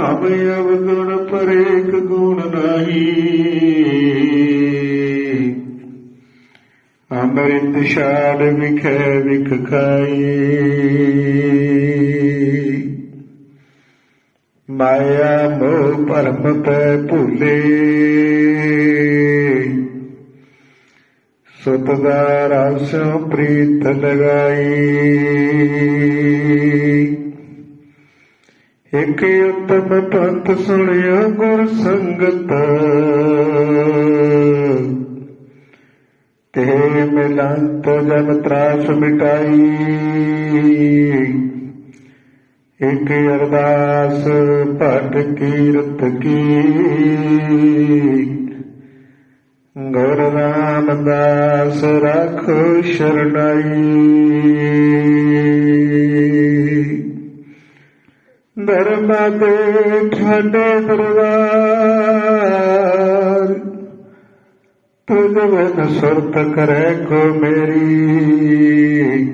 ਹਮ ਅਵਗੁਣ ਪਰੇਕ ਗੁਣ ਨਹੀਂ। ਅੰਮ੍ਰਿਤ ਛਾੜ ਵਿਖੇ ਵਿਖ ਖਾਈ। ਮਾਇਆ ਮੋਹ ਭਰਮ ਪੈ ਭੁਲੇ। ਸੁਤ ਦਾ ਰਸ ਪ੍ਰੀਤ ਲਗਾਈ। ਇਕ ਉਤਮ ਪੰਥ ਸੁਣਿਆ ਗੁਰ ਸੰਗਤ। ਤੇ ਮਿਲੰਤ ਜਨ ਤਰਾਸ ਮਿਟਾਈ। ਇਕ ਅਰਦਾਸ ਭਟ ਕੀਰਤ ਕੀ। ਗੁਰ ਰਾਮਦਾਸ ਰਾਖੋ ਸ਼ਰਣਾਈ ਧਰਮ ਦੇ ਠੰਡੇ ਦਰਬਾਰ। ਤੁਝ ਬਿਨ ਸੁਰਤ ਕਰੇ ਕੋ ਮੇਰੀ।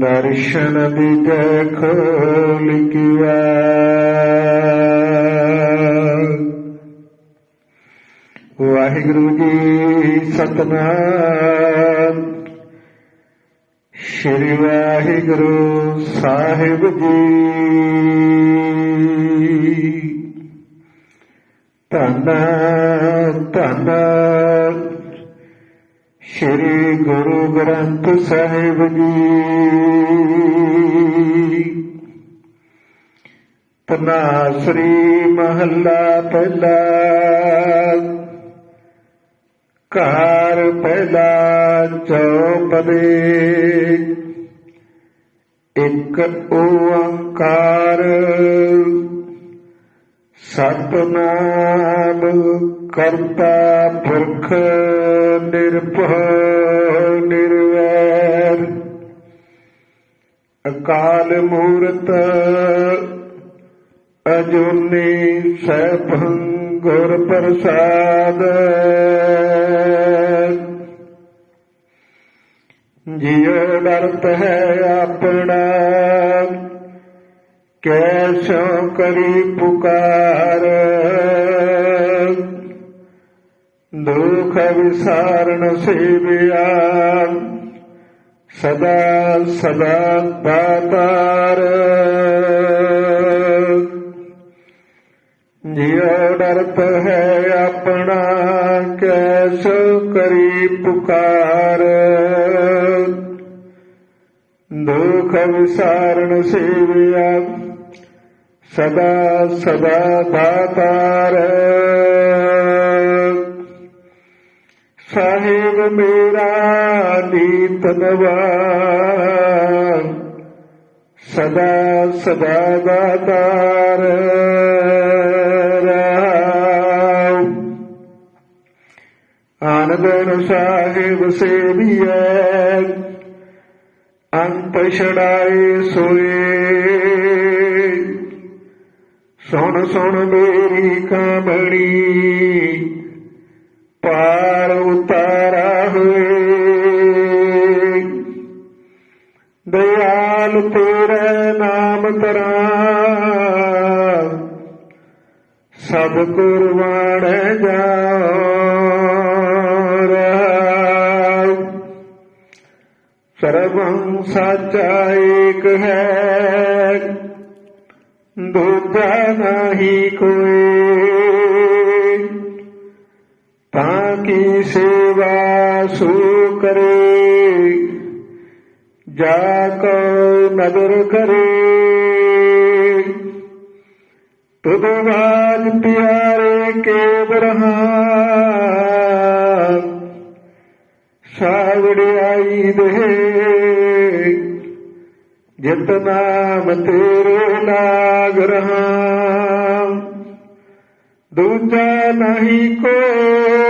ਦਰਸ਼ਨ ਦੀਜੈ ਖੋਲ ਕੀਆ ਵਾਹਿਗੁਰੂ ਜੀ ਸਤਨਾਮ। ਸ਼੍ਰੀ ਵਾਹਿਗੁਰੂ ਸਾਹਿਬ ਜੀ। ਧੰਨ ਧੰਨ ਸ਼੍ਰੀ ਗੁਰੂ ਗ੍ਰੰਥ ਸਾਹਿਬ ਜੀ। ਤਨਾ ਸ੍ਰੀ ਮਹੱਲਾ ਪਹਿਲਾ ਘਰ ਪਹਿਲਾ ਚੌਪਦੇ। ਇੱਕ ਓੰਕਾਰ ਸਤਨਾਮ ਕਰਤਾ ਪੁਰਖ ਨਿਰਭਉ ਨਿਰਵੈਰ। ਅਕਾਲ ਮੂਰਤ ਅਜੂਨੀ ਸੈਭੰ ਗੁਰ ਪ੍ਰਸਾਦ। ਜਿਉ ਡਰਤ ਹੈ ਆਪਣਾ, ਕੈਸੋ ਕਰੀ ਪੁਕਾਰ। ਦੁਖ ਵਿਸਾਰਨ ਸੇਵਿਆ, ਸਦਾ ਸਦਾ ਦਾਤਾਰ ਜਿਉ ਡਰਤ ਹੈ ਆਪਣਾ, ਕੈਸ ਕਰੀ ਪੁਕਾਰ? ਦੁਖ ਵਿਸਾਰਨ ਸੇਵਿਆ, ਸਦਾ ਸਦਾ ਦਾਤਾਰ। ਸਾਹਿਬ ਮੇਰਾ ਨੀਤ ਨਵਾ ਸਦਾ ਸਦਾ ਦਾਤਾਰ। ਆਨੰਦਨ ਸਾਹਿਬ ਸੇਵੀਐ, ਅੰਤ ਛੜਾਏ ਸੋਏ। ਸੁਣ ਸੁਣ ਮੇਰੀ ਕਾਮਣੀ ਪਾਰ ਉਤਾਰਾ ਹੋਏ। ਦਇਆਲ ਤੇਰੇ ਨਾਮ ਤਰਾ ਸਭ ਕੁਰਬਾਨ ਜਾਓ ਸਰਵੰ ਸਾਚਾ ਏਕ ਹੈ। ਦੂਜਾ ਨਹੀਂ ਕੋਈ ਤਾਂ ਕੀ ਸੇਵਾ ਸੋ ਕਰੇ। ਜਾ ਕੋ ਨਦਰ ਕਰੇ। ਤੁਧ ਬਾਜ ਪਿਆਰੇ ਕੇ ਬਰਹਾ ਸਾਵੜਾਈ ਦੇ ਜਿਤ ਨਾਮ ਤੇਰੇ ਲਾਗ ਰਹਾ। ਦੂਜਾ ਨਹੀਂ ਕੋਈ।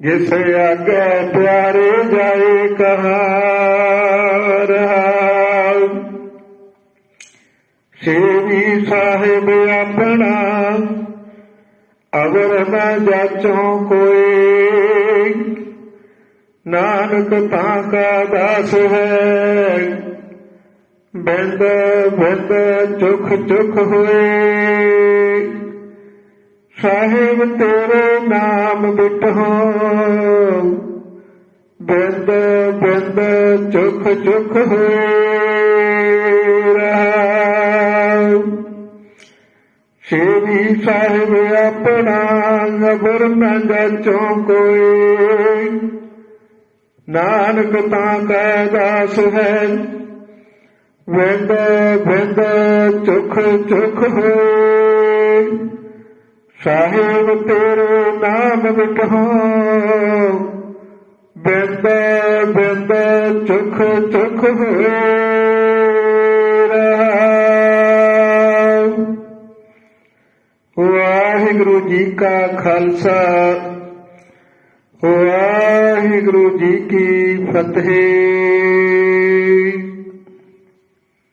ਜਿਸ ਆਗੇ ਪਿਆਰੇ ਜਾਏ ਕਹਾ ਰਹਾ ਸੇਵੀ ਸਾਹਿਬ ਆਪਣਾ ਅਗਰ ਨਾ ਜਾਚੋ ਕੋਈ ਨਾਨਕ ਤਾਂ ਕਾ ਦਾਸ ਹੈ। ਬਿੰਦ ਬਿੰਦ ਚੁਖ ਚੁਖ ਹੋਏ। ਸਾਹਿਬ ਤੇਰੇ ਨਾਮ ਬਿਟਹੁ। ਬਿੰਦ ਬਿੰਦ ਚੁਖ ਚੁਖ ਹੋਏ ਰਹਾਉ। ਸੇਵੀ ਸਾਹਿਬ ਆਪਣਾ ਨਬਰ ਨਾ ਜਾਚੋਂ ਕੋਈ ਨਾਨਕ ਤਾਂ ਕੈ ਦਾਸ ਹੈ। ਵਿੰਦ ਵਿੰਦ ਚੁਖ ਚੁਖ ਹੋਏ। ਸਾਹਿਬ ਤੇਰੇ ਨਾਮ ਵਿਟਹੁ। ਬਿੰਦ ਬਿੰਦ ਚੁਖ ਚੁਖ ਹੋ ਵਾਹਿਗੁਰੂ ਜੀ ਕਾ ਖਾਲਸਾ। ਵਾਹਿਗੁਰੂ ਜੀ ਕੀ ਫਤਿਹ।